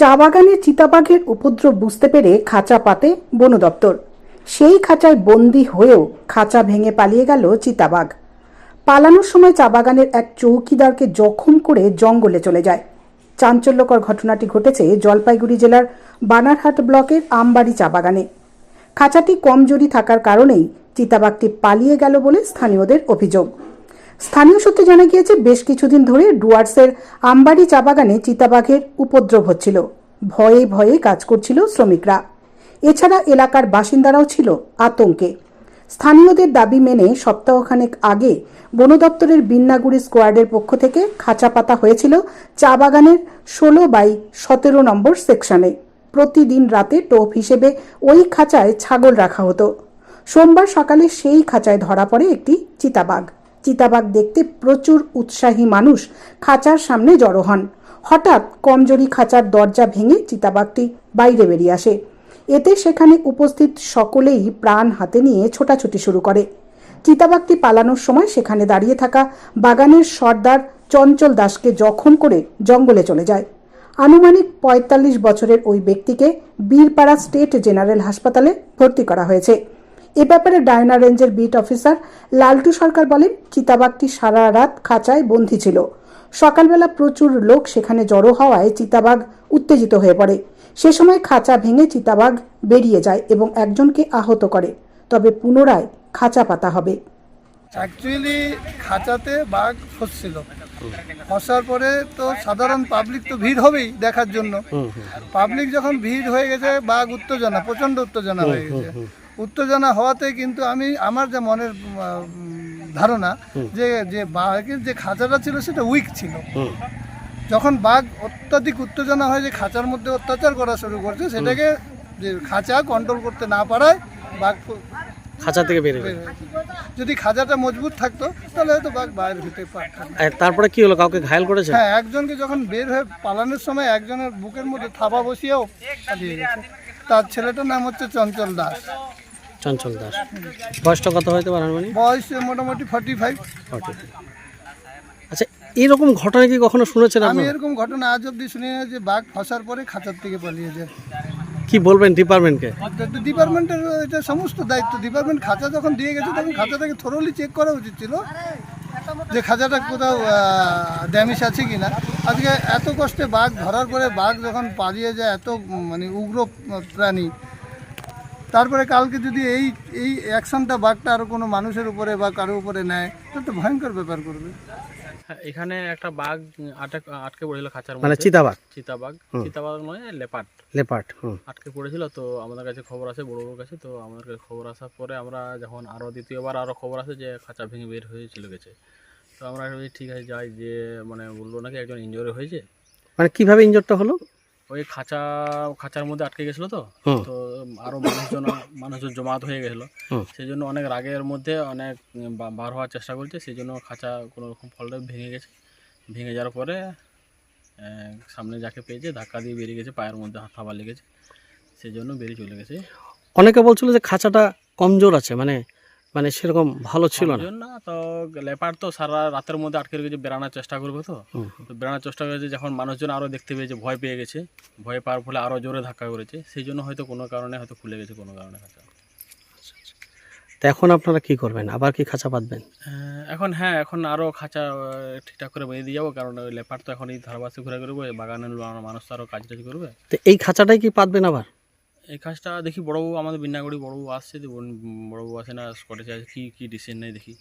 চা বাগানে চিতাবাঘের উপদ্রব বুঝতে পেরে খাঁচা পাতে বন দপ্তর। সেই খাঁচায় বন্দি হয়েও খাঁচা ভেঙে পালিয়ে গেল চিতাবাঘ। পালানোর সময় চা বাগানের এক চৌকিদারকে জখম করে জঙ্গলে চলে যায়। চাঞ্চল্যকর ঘটনাটি ঘটেছে জলপাইগুড়ি জেলার বানারহাট ব্লকের আমবাড়ি চা বাগানে খাঁচাটি কমজোরি থাকার কারণেই চিতাবাঘটি পালিয়ে গেল বলে স্থানীয়দের অভিযোগ। স্থানীয় সূত্রে জানা গিয়েছে, বেশ কিছুদিন ধরে ডুয়ার্সের আমবাড়ি চা বাগানে চিতাবাঘের উপদ্রব হচ্ছিল। ভয়ে ভয়ে কাজ করছিল শ্রমিকরা। এছাড়া এলাকার বাসিন্দারাও ছিল আতঙ্কে। স্থানীয়দের দাবি মেনে সপ্তাহখানেক আগে বন দপ্তরের বিন্নাগুড়ি স্কোয়াডের পক্ষ থেকে খাঁচা পাতা হয়েছিল চা বাগানের ষোলো বাই সতেরো নম্বর সেকশনে। প্রতিদিন রাতে টোপ হিসেবে ওই খাঁচায় ছাগল রাখা হতো। সোমবার সকালে সেই খাঁচায় ধরা পড়ে একটি চিতাবাঘ। চিতাবাঘ দেখতে প্রচুর উৎসাহী মানুষ খাঁচার সামনে জড়ো হন। হঠাৎ কমজোরি খাঁচার দরজা ভেঙে চিতাবাঘটি বাইরে বেরিয়ে আসে। এতে সেখানে উপস্থিত সকলেই প্রাণ হাতে নিয়ে ছোটাছুটি শুরু করে। চিতাবাঘটি পালানোর সময় সেখানে দাঁড়িয়ে থাকা বাগানের সর্দার চঞ্চল দাসকে জখম করে জঙ্গলে চলে যায়। আনুমানিক পঁয়তাল্লিশ বছরের ওই ব্যক্তিকে বীরপাড়া স্টেট জেনারেল হাসপাতালে ভর্তি করা হয়েছে। এ ব্যাপারে ডায়না রেঞ্জের বিট অফিসার লালটু সরকার বলেন চিতাবাঘটি সারা রাত খাঁচায় বন্দী ছিল। সকালবেলা প্রচুর লোক সেখানে জড়ো হওয়ায় চিতাবাঘ উত্তেজিত হয়ে পড়ে। সে সময় খাঁচা ভেঙে চিতাবাঘ বেরিয়ে যায় এবং একজনকে আহত করে। তবে পুনরায় খাঁচা পাতা হবে। অ্যাকচুয়ালি খাঁচাতে বাঘ ফসছিল। ফসার পরে তো সাধারণ পাবলিক তো ভিড় হবেই দেখার জন্য। পাবলিক যখন ভিড় হয়ে গেছে বাঘ উত্তেজনা প্রচণ্ড উত্তেজনা হয়ে গেছে। উত্তেজনা হওয়াতে কিন্তু আমি আমার যে মনের ধারণা যে যে বাঘের যে খাঁচাটা ছিল সেটা উইক ছিল। যখন বাঘ অত্যাধিক উত্তেজনা হয় যে খাঁচার মধ্যে অত্যাচার করা শুরু করছে সেটাকে যে খাঁচা কন্ট্রোল করতে না পারায় বাঘ খাঁচা থেকে বেরিয়ে বের। যদি খাঁচাটা মজবুত থাকতো তাহলে হয়তো বাঘ বাইরে হতে পারত তারপরে কি হলো? কাউকে ঘায়ল করেছে? হ্যাঁ একজনকে যখন বের হয়ে পালানোর সময় একজনের বুকের মধ্যে থাবা বসিয়েও পালিয়ে গেছে। তার ছেলেটার নাম হচ্ছে চঞ্চল দাস। চঞ্চল দাস। বয়সটা কত হয়তো পারেন মানে বয়স মোটামুটি ফর্টি ফাইভ আচ্ছা এরকম ঘটনা কি কখনো শুনেছেন আমি এরকম ঘটনা আজ অব্দি শুনি না যে বাঘ ফসার পরে খাঁচার থেকে পালিয়ে যায়। কি বলবেন ডিপার্টমেন্টকে? ডিপার্টমেন্টের এটা সমস্ত দায়িত্ব। ডিপার্টমেন্ট খাঁচা যখন দিয়ে গেছে তখন খাঁচাটাকে থরলি চেক করা উচিত ছিল যে খাঁচাটা কোথাও ড্যামেজ আছে কি না আজকে এত কষ্টে বাঘ ধরার পরে বাঘ যখন পালিয়ে যায় এত মানে উগ্র প্রাণী তারপরে কালকে যদি এই এই অ্যাকশনটা বাঘটা আরও কোনো মানুষের উপরে বা কারও উপরে নেয় তাহলে তো ভয়ঙ্কর ব্যাপার করবে। হ্যাঁ, এখানে একটা বাঘ আটক আটকে পড়েছিল খাঁচার মানে চিতাবাঘ? চিতাবাঘ। চিতাবাঘ নয় লেপার্ড লেপার্ড হুম। আটকে পড়েছিল তো আমাদের কাছে খবর আছে বড় বড় কাছে তো আমাদের কাছে খবর আসার পরে আমরা যখন আরও দ্বিতীয়বার আরও খবর আসে যে খাঁচা ভেঙে বের হয়ে চলে গেছে। তো আমরা ঠিক আছে যাই যে মানে বলল নাকি একজন ইনজোরে হয়েছে? মানে কীভাবে ইনজোরটা হলো? ওই খাঁচা খাঁচার মধ্যে আটকে গেছিল তো। তো আরও মানুষজন মানুষজন জমাত হয়ে গেছিল। সেই জন্য অনেক রাগের মধ্যে অনেক বার হওয়ার চেষ্টা করছে সেই জন্য খাঁচা কোনো রকম ফলটা ভেঙে গেছে। ভেঙে যাওয়ার পরে সামনে যাকে পেয়েছে ধাক্কা দিয়ে বেরিয়ে গেছে পায়ের মধ্যে হাত থাবা লেগেছে। সেই জন্য বেরিয়ে চলে গেছে। অনেকে বলছিল যে খাঁচাটা কমজোর আছে মানে মানে সেরকম ভালো ছিল না। তো লেপার তো সারা রাতের মধ্যে আটকে রেখেছে বেরানোর চেষ্টা করবে তো। তো বেরানোর চেষ্টা করেছে যখন মানুষজন আরও দেখতে পেয়েছে ভয় পেয়ে গেছে ভয় পাওয়ার ফলে আরও জোরে ধাক্কা করেছে সেই জন্য হয়তো কোনো কারণে হয়তো খুলে গেছে কোনো কারণে খাঁচা তো এখন আপনারা কি করবেন? আবার কি খাঁচা আহ, এখন হ্যাঁ এখন আরও খাঁচা ঠিকঠাক করে বেঁধে দিয়ে যাব কারণ ওই লেপার তো এখন এই ধারাবাসে ঘুরে করবে বাগানের মানুষ তো আরও কাজ টাজ করবে। তো এই খাঁচাটাই কি পাতবেন আবার? এই কাজটা দেখি, বড়বাবু আমাদের বিন্নাগুড়ি বড়বাবু আসছে, বড়বাবু আসে না আছে কী কী ডিসিশন নেই দেখি।